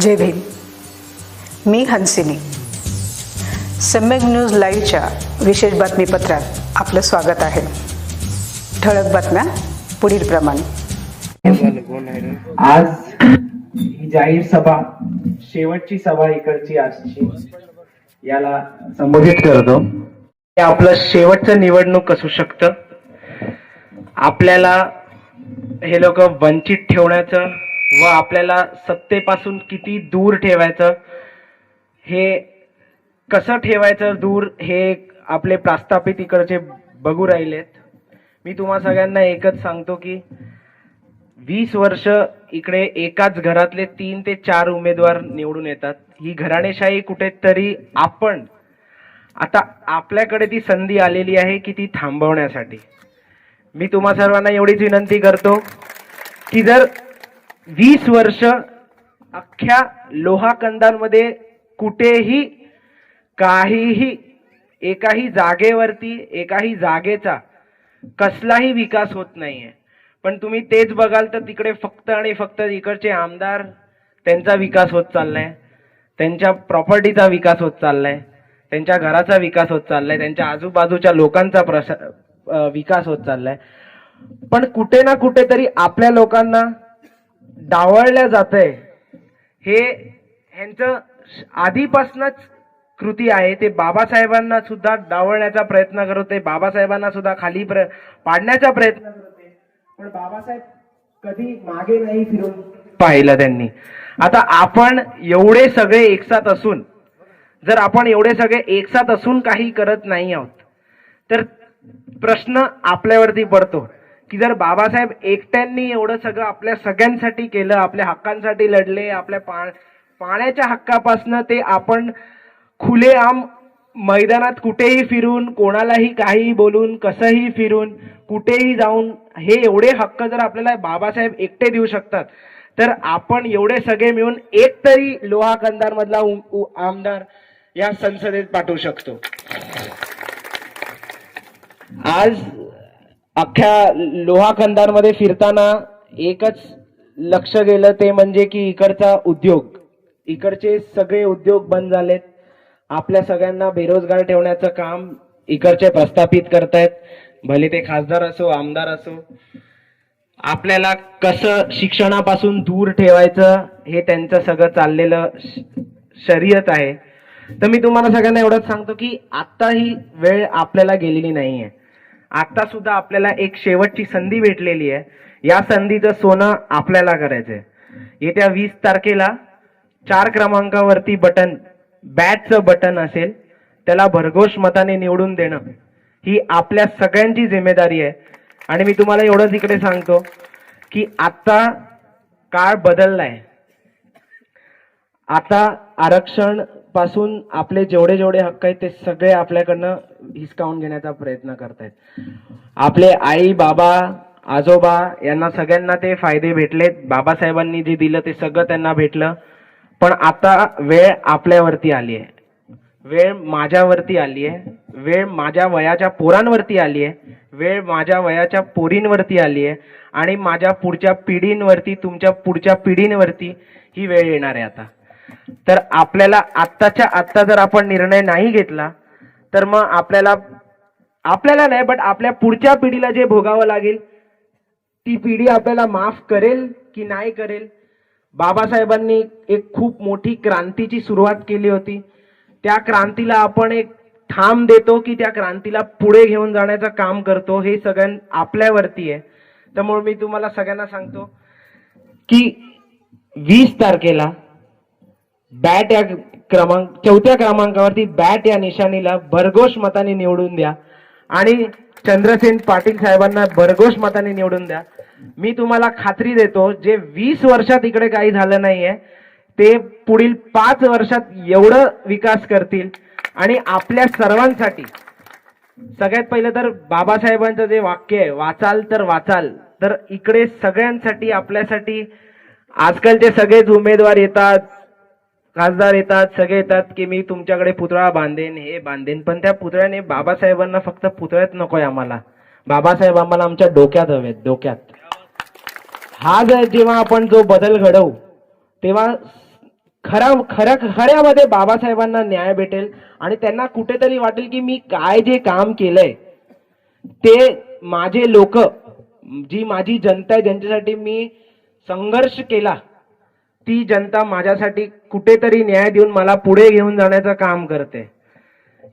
जय भीम मी हंसिनी. सम्यक न्यूज लाईव्हच्या विशेष बातमीपत्रात आपलं स्वागत आहे. ठळक बातम्या पुढील प्रमाणे आज ही जाहीर सभा शेवटची सभा इकडची आजची. याला संबोधित करतो. हे आपलं शेवटचं निवडणूक असू शकतं. आपल्याला हे लोक वंचित ठेवण्याचं व आपल्याला सत्तेपासून किती दूर ठेवायचं हे कसं ठेवायचं दूर हे आपले प्रस्थापित इकडचे बघू राहिलेत. मी तुम्हा सगळ्यांना एकच सांगतो की वीस वर्ष इकडे एकाच घरातले तीन ते चार उमेदवार निवडून येतात. ही घराणेशाही कुठेतरी आपण आता आपल्याकडे ती संधी आलेली आहे की ती थांबवण्यासाठी. मी तुम्हा सर्वांना एवढीच विनंती करतो की जर वीस वर्ष अख्ख्या लोहाकंदांमध्ये कुठेही काहीही एकाही जागेवरती एकाही जागेचा कसलाही विकास होत नाहीये. पण तुम्ही तेच बघाल तर तिकडे फक्त आणि फक्त इकडचे आमदार त्यांचा विकास होत चाललाय. त्यांच्या प्रॉपर्टीचा विकास होत चाललाय. त्यांच्या घराचा विकास होत चाललाय. त्यांच्या आजूबाजूच्या लोकांचा प्रसा विकास होत चाललाय. पण कुठे ना कुठेतरी आपल्या लोकांना डावळल्या जात आहे हे ह्यांचं आधीपासूनच कृती आहे. ते बाबासाहेबांना सुद्धा डावळण्याचा प्रयत्न करत होते. बाबासाहेबांना सुद्धा खाली प्र पाडण्याचा प्रयत्न करत पण बाबासाहेब कधी मागे नाही फिरून. पाहिलं त्यांनी. आता आपण एवढे सगळे एकसाथ असून जर आपण एवढे सगळे एकसाथ असून काही करत नाही आहोत तर प्रश्न आपल्यावरती पडतो की जर बाबासाहेब एकट्यांनी एवढं सगळं आपल्या सगळ्यांसाठी केलं आपल्या हक्कांसाठी लढले आपल्या पा पाण्याच्या हक्कापासनं ते आपण खुलेआम मैदानात कुठेही फिरून कोणालाही काहीही बोलून कसंही फिरून कुठेही जाऊन हे एवढे हक्क जर आपल्याला बाबासाहेब एकटे देऊ शकतात तर आपण एवढे सगळे मिळून एक तरी लोहा कंदार मधला आमदार या संसदेत पाठवू शकतो. आज अख्ख्या लोहा कंदारमध्ये फिरताना एकच लक्ष गेलं ते म्हणजे की इकडचा उद्योग. इकडचे सगळे उद्योग बंद झालेत. आपल्या सगळ्यांना बेरोजगार ठेवण्याचं काम इकडचे प्रस्थापित करतायत. भले ते खासदार असो आमदार असो. आपल्याला कसं शिक्षणापासून दूर ठेवायचं हे त्यांचं सगळं चाललेलं शर्यत आहे. तर मी तुम्हाला सगळ्यांना एवढंच सांगतो की आता ही वेळ आपल्याला गेलेली नाहीये. आता सुद्धा आपल्याला एक शेवटची संधी भेटलेली आहे. या संधीचं सोनं आपल्याला करायचंय. येत्या वीस तारखेला चार क्रमांकावरती बटन बॅटचं बटन असेल त्याला भरघोष मताने निवडून देणं. ही आपल्या सगळ्यांची जिम्मेदारी आहे. आणि मी तुम्हाला एवढंच इकडे सांगतो की आता काळ बदललाय. आता आरक्षणपासून आपले जेवढे जेवढे हक्क आहेत ते सगळे आपल्याकडनं हिसकावून घेण्याचा प्रयत्न करतायत. आपले आई बाबा आजोबा यांना सगळ्यांना ते फायदे भेटलेत. बाबासाहेबांनी जे दिलं ते सगळं त्यांना भेटलं. पण आता वेळ आपल्यावरती आली आहे. वेळ माझ्यावरती आली आहे. वेळ माझ्या वयाच्या पोरांवरती आली आहे. वेळ माझ्या वयाच्या पोरींवरती आली आहे. आणि माझ्या पुढच्या पिढींवरती तुमच्या पुढच्या पिढींवरती ही वेळ येणार आहे आता. तर आपल्याला आत्ताच्या आत्ता जर आपण निर्णय नाही घेतला तर मग आपल्याला आपल्याला नाही बट आपल्या पुढच्या पिढीला जे भोगावं लागेल ती पिढी आपल्याला माफ करेल की नाही करेल? बाबासाहेबांनी एक खूप मोठी क्रांतीची सुरुवात केली होती. त्या क्रांतीला आपण एक ठाम देतो की त्या क्रांतीला पुढे घेऊन जाण्याचं काम करतो. हे सगळ्यां आपल्यावरती आहे. त्यामुळे मी तुम्हाला सगळ्यांना सांगतो की वीस तारखेला बॅट या क्रमांक चौथ्या क्रमांकावरती बॅट या निशाणीला भरघोष मताने निवडून द्या. आणि चंद्रसेन पाटील साहेबांना भरघोष मताने निवडून द्या. मी तुम्हाला खात्री देतो जे वीस वर्षात इकडे काही झालं नाहीये ते पुढील पाच वर्षात एवढं विकास करतील. आणि आपल्या सर्वांसाठी सगळ्यात पहिलं तर बाबासाहेबांचं जे वाक्य आहे वाचाल तर वाचाल तर इकडे सगळ्यांसाठी आपल्यासाठी आजकालचे सगळेच उमेदवार येतात खासदार येतात सगळे येतात की मी तुमच्याकडे पुतळा बांधेन हे बांधेन पण त्या पुतळ्याने बाबासाहेबांना फक्त पुतळ्यात नकोय आम्हाला. बाबासाहेब आम्हाला आमच्या डोक्यात हवेत डोक्यात. हा जर जेव्हा आपण जो बदल घडवू तेव्हा खरा खऱ्या खऱ्यामध्ये बाबासाहेबांना न्याय भेटेल आणि त्यांना कुठेतरी वाटेल की मी काय जे काम केलंय ते माझे लोक जी माझी जनता आहे ज्यांच्यासाठी मी संघर्ष केला ती जनता माझ्यासाठी कुठेतरी न्याय देऊन मला पुढे घेऊन जाण्याचं काम करते.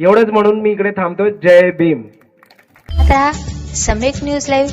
एवढंच म्हणून मी इकडे थांबतोय. जय भीम. आता समेक न्यूज लाईव्ह.